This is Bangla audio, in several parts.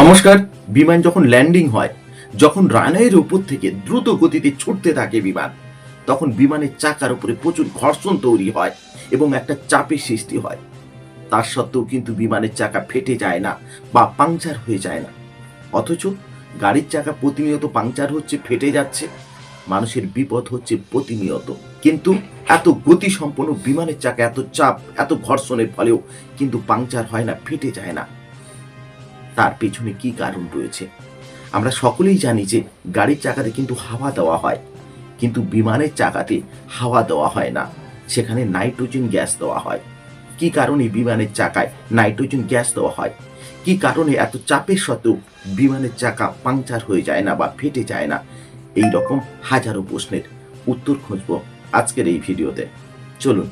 নমস্কার, বিমান যখন ল্যান্ডিং হয়, যখন রানওয়ের উপর থেকে দ্রুত গতিতে ছুটতে থাকে বিমান, তখন বিমানের চাকার উপরে প্রচুর ঘর্ষণ তৈরি হয় এবং একটা চাপের সৃষ্টি হয়। তার সত্ত্বেও কিন্তু বিমানের চাকা ফেটে যায় না বা পাংচার হয়ে যায় না। অথচ গাড়ির চাকা প্রতিনিয়ত পাংচার হচ্ছে, ফেটে যাচ্ছে, মানুষের বিপদ হচ্ছে প্রতিনিয়ত। কিন্তু এত গতি সম্পন্ন বিমানের চাকা, এত চাপ, এত ঘর্ষণের ফলেও কিন্তু পাংচার হয় না, ফেটে যায় না। তার পেছনে কি কারণ রয়েছে? আমরা সকলেই জানি যে গাড়ির চাকাতে কিন্তু হাওয়া দেওয়া হয়, কিন্তু বিমানের চাকাতে হাওয়া দেওয়া হয় না। সেখানে নাইট্রোজেন গ্যাস দেওয়া হয়। কি কারণে বিমানের চাকায় নাইট্রোজেন গ্যাস দেওয়া হয়? কি কারণে এত চাপের সত্ত্বেও বিমানের চাকা পাংচার হয়ে যায় না বা ফেটে যায় না? এই রকম হাজারো প্রশ্নের উত্তর খুঁজব আজকের এই ভিডিওতে। চলুন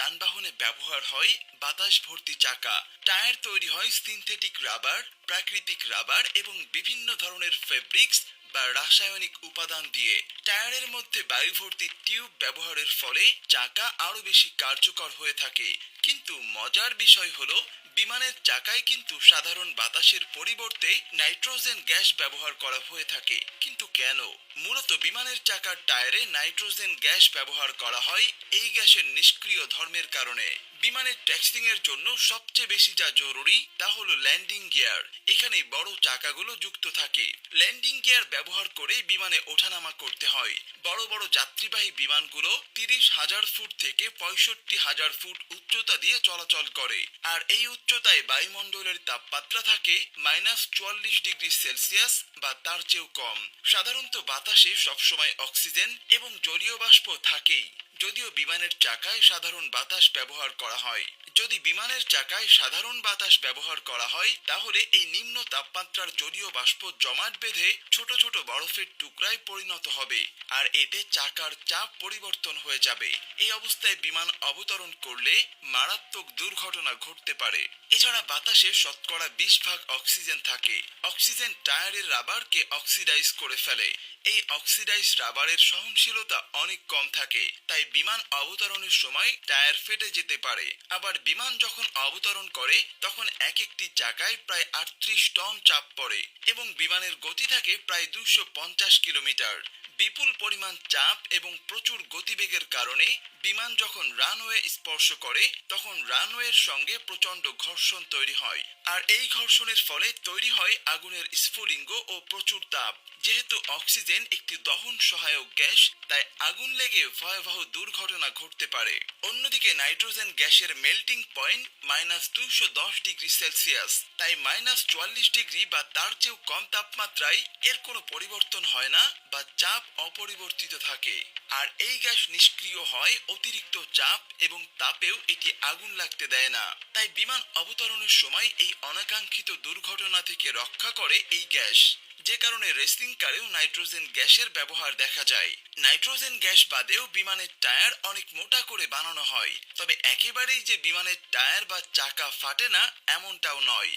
যানবাহনে ব্যবহার হয় বাতাস ভর্তি চাকা, টায়ার তৈরি হয় সিনথেটিক রাবার, প্রাকৃতিক রাবার এবং বিভিন্ন ধরনের ফেব্রিক্স বা রাসায়নিক উপাদান দিয়ে। টায়ারের মধ্যে বায়ু ভর্তি টিউব ব্যবহারের ফলে চাকা আরও বেশি কার্যকর হয়ে থাকে। কিন্তু মজার বিষয় হলো বিমানের চাকায় কিন্তু সাধারণ বাতাসের পরিবর্তে নাইট্রোজেন গ্যাস ব্যবহার করা হয়ে থাকে। কিন্তু কেন? মূলত বিমানের চাকার টায়ারে নাইট্রোজেন গ্যাস ব্যবহার করা হয় এই গ্যাসের নিষ্ক্রিয় ধর্মের কারণে। বিমানের ট্যাক্সিং এর জন্য সবচেয়ে বেশি যা জরুরি তা হলো ল্যান্ডিং গিয়ার এখানে বড় চাকাগুলো যুক্ত থাকে। ল্যান্ডিং গিয়ার ব্যবহার করে বিমানে ওঠানামা করতে হয়। বড় বড় যাত্রীবাহী বিমানগুলো তিরিশ হাজার ফুট থেকে পঁয়ষট্টি হাজার ফুট উচ্চতা দিয়ে চলাচল করে। আর এই উচ্চতায় বায়ুমণ্ডলের তাপমাত্রা থাকে মাইনাস চুয়াল্লিশ ডিগ্রি সেলসিয়াস বা তার চেয়েও কম। সাধারণত বাতাসে সবসময় অক্সিজেন এবং জলীয় বাষ্প থাকেই। যদিও বিমানের চাকায় সাধারণ বাতাস ব্যবহার করা হয়। যদি বিমানের চাকায় সাধারণ বাতাস ব্যবহার করা হয়, তাহলে এই নিম্ন তাপমাত্রার জলীয় বাষ্প জমাট বেঁধে ছোট ছোট বরফের টুকরায় পরিণত হবে, আর এতে চাকার চাপ পরিবর্তন হয়ে যাবে। এই অবস্থায় বিমান অবতরণ করলে মারাত্মক দুর্ঘটনা ঘটতে পারে। এছাড়া বাতাসে শতকরা বিশ ভাগ অক্সিজেন থাকে। অক্সিজেন টায়ারের রাবারকে অক্সিডাইজ করে ফেলে। এই অক্সিডাইজ রাবারের সহনশীলতা অনেক কম থাকে, তাই বিমান অবতরণের সময় টায়ার ফেটে যেতে পারে। আবার বিমান যখন অবতরণ করে, তখন এক একটি চাকায় প্রায় আটত্রিশ টন চাপ পড়ে এবং বিমানের গতি থাকে প্রায় দুশো পঞ্চাশ কিলোমিটার। বিপুল পরিমাণ চাপ এবং প্রচুর গতিবেগের কারণে বিমান যখন রানওয়ে স্পর্শ করে, তখন রানওয়ের সঙ্গে প্রচণ্ড ঘর্ষণ তৈরি হয়। আর এই ঘর্ষণের ফলে তৈরি হয় আগুনের স্ফুলিঙ্গ ও প্রচুর তাপ। যেহেতু অক্সিজেন একটি দহন সহায়ক গ্যাস, তাই আগুন লেগে ভয়াবহ দুর্ঘটনা ঘটতে পারে। অন্যদিকে নাইট্রোজেন গ্যাসের মেল্টিং পয়েন্ট মাইনাস দুশো দশ ডিগ্রি সেলসিয়াস। তাই মাইনাস চুয়াল্লিশ ডিগ্রি বা তার চেয়েও কম তাপমাত্রায় এর কোনো পরিবর্তন হয় না বা চাপ অপরিবর্তিত থাকে। আর এই গ্যাস নিষ্ক্রিয় হয় অতিরিক্ত চাপ এবং তাপেও এটি আগুন লাগতে দেয় না। তাই বিমান অবতরণের সময় এই অনাকাঙ্ক্ষিত দুর্ঘটনা থেকে রক্ষা করে এই গ্যাস। যে কারণে রেসিং কারেও নাইট্রোজেন গ্যাসের ব্যবহার দেখা যায়। নাইট্রোজেন গ্যাস বাদেও বিমানের টায়ার অনেক মোটা করে বানানো হয়। তবে একেবারেই যে বিমানের টায়ার বা চাকা ফাটে না, এমনটাও নয়।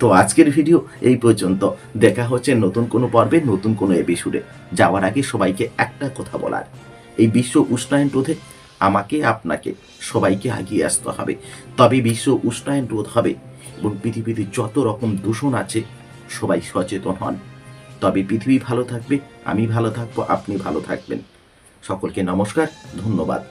তো আজকের ভিডিও এই পর্যন্ত। দেখা হচ্ছে নতুন কোনো পর্বে, নতুন কোনো এপিসোডে যাওয়ার আগে সবাইকে একটা কথা বলার। এই বিশ্ব উষ্ণায়ন রোধে আমাকে, আপনাকে সবাইকে আগিয়ে আসতে হবে। তবে বিশ্ব উষ্ণায়ন রোধ হবে এবং পৃথিবীতে যত রকম দূষণ আছে, সবাই সচেতন হন। তবে পৃথিবী ভালো থাকবে, আমি ভালো থাকব, আপনি ভালো থাকবেন। সকলকে নমস্কার, ধন্যবাদ।